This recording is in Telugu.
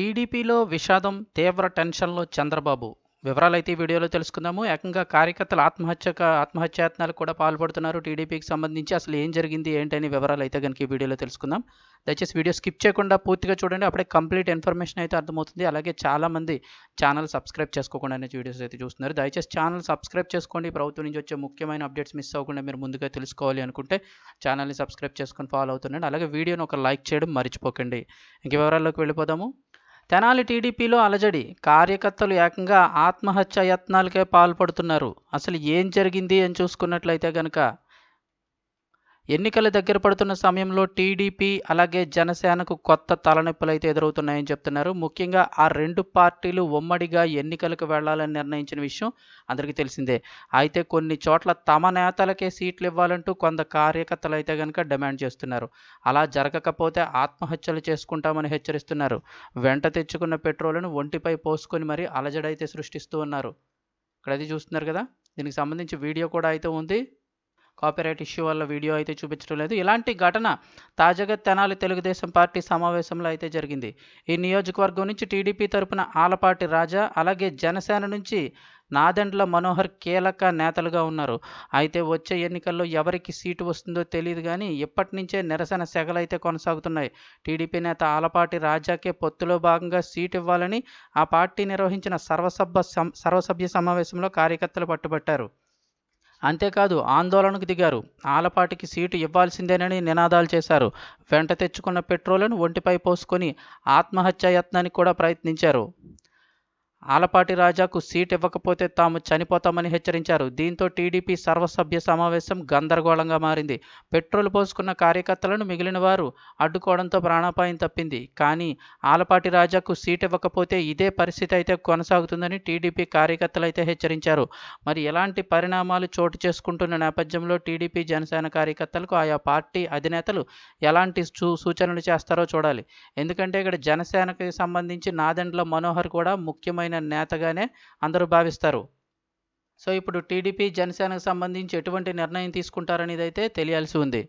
టీడీపీలో విషాదం తీవ్ర టెన్షన్లో చంద్రబాబు. వివరాలైతే ఈ వీడియోలో తెలుసుకుందాము. ఏకంగా కార్యకర్తలు ఆత్మహత్య ఆత్మహత్యాయత్నాలు కూడా పాల్పడుతున్నారు టీడీపీకి సంబంధించి. అసలు ఏం జరిగింది ఏంటని వివరాలు అయితే కనుక ఈ వీడియోలో తెలుసుకుందాం. దయచేసి వీడియో స్కిప్ చేయకుండా పూర్తిగా చూడండి. అప్పుడే కంప్లీట్ ఇన్ఫర్మేషన్ అయితే అర్థమవుతుంది. అలాగే చాలామంది ఛానల్ సబ్స్క్రైబ్ చేసుకోకుండా వీడియోస్ అయితే చూస్తున్నారు. దయచేసి ఛానల్ సబ్స్క్రైబ్ చేసుకోండి. ప్రభుత్వం నుంచి వచ్చే ముఖ్యమైన అప్డేట్స్ మిస్ అవ్వకుండా మీరు ముందుగా తెలుసుకోవాలి అనుకుంటే ఛానల్ని సబ్స్క్రైబ్ చేసుకొని ఫాలో అవుతుండండి. అలాగే వీడియోని ఒక లైక్ చేయడం మర్చిపోకండి. ఇంక వివరాల్లోకి వెళ్ళిపోదాము. తెనాలి టీడీపీలో అలజడి. కార్యకర్తలు ఏకంగా ఆత్మహత్య యత్నాలకే పాల్పడుతున్నారు. అసలు ఏం జరిగింది అని చూసుకున్నట్లయితే కనుక ఎన్నికల దగ్గర పడుతున్న సమయంలో టీడీపీ అలాగే జనసేనకు కొత్త తలనొప్పులు అయితే ఎదురవుతున్నాయని చెప్తున్నారు. ముఖ్యంగా ఆ రెండు పార్టీలు ఉమ్మడిగా ఎన్నికలకు వెళ్ళాలని నిర్ణయించిన విషయం అందరికీ తెలిసిందే. అయితే కొన్ని చోట్ల తమ నేతలకే సీట్లు ఇవ్వాలంటూ కొంత కార్యకర్తలు అయితే కనుక డిమాండ్ చేస్తున్నారు. అలా జరగకపోతే ఆత్మహత్యలు చేసుకుంటామని హెచ్చరిస్తున్నారు. వెంట తెచ్చుకున్న పెట్రోల్ను ఒంటిపై పోసుకొని మరీ అలజడైతే సృష్టిస్తూ ఉన్నారు. ఇక్కడ అది చూస్తున్నారు కదా? దీనికి సంబంధించి వీడియో కూడా అయితే ఉంది. కాపీరైట్ ఇష్యూ వల్ల వీడియో అయితే చూపించడం లేదు. ఇలాంటి ఘటన తాజాగా తెనాలి తెలుగుదేశం పార్టీ సమావేశంలో అయితే జరిగింది. ఈ నియోజకవర్గం నుంచి టీడీపీ తరపున ఆలపాటి రాజా అలాగే జనసేన నుంచి నాదెండ్ల మనోహర్ కీలక నేతలుగా ఉన్నారు. అయితే వచ్చే ఎన్నికల్లో ఎవరికి సీటు వస్తుందో తెలియదు కానీ ఇప్పటి నుంచే నిరసన సెగలైతే కొనసాగుతున్నాయి. టీడీపీ నేత ఆలపాటి రాజాకే పొత్తులో భాగంగా సీటు ఇవ్వాలని ఆ పార్టీ నిర్వహించిన సర్వసభ్య సర్వసభ్య సమావేశంలో కార్యకర్తలు పట్టుబట్టారు. అంతేకాదు ఆందోళనకు దిగారు. ఆలపాటికి సీటు ఇవ్వాల్సిందేనని నినాదాలు చేశారు. వెంట తెచ్చుకున్న పెట్రోలను ఒంటిపై పోసుకొని ఆత్మహత్యాయత్నానికి కూడా ప్రయత్నించారు. ఆలపాటి రాజాకు సీట్ ఇవ్వకపోతే తాము చనిపోతామని హెచ్చరించారు. దీంతో టీడీపీ సర్వసభ్య సమావేశం గందరగోళంగా మారింది. పెట్రోల్ పోసుకున్న కార్యకర్తలను మిగిలిన వారు అడ్డుకోవడంతో ప్రాణాపాయం తప్పింది. కానీ ఆలపాటి రాజాకు సీట్ ఇవ్వకపోతే ఇదే పరిస్థితి అయితే కొనసాగుతుందని టీడీపీ కార్యకర్తలు అయితే హెచ్చరించారు. మరి ఎలాంటి పరిణామాలు చోటు చేసుకుంటున్న నేపథ్యంలో టీడీపీ జనసేన కార్యకర్తలకు ఆయా పార్టీ అధినేతలు ఎలాంటి సూచనలు చేస్తారో చూడాలి. ఎందుకంటే ఇక్కడ జనసేనకి సంబంధించి నాదెండ్ల మనోహర్ కూడా ముఖ్యమైన ముఖ్యమైన నేతగానే అందరూ భావిస్తారు. సో ఇప్పుడు టీడీపీ జనసేనకు సంబంధించి ఎటువంటి నిర్ణయం తీసుకుంటారనేది అయితే తెలియాల్సి ఉంది.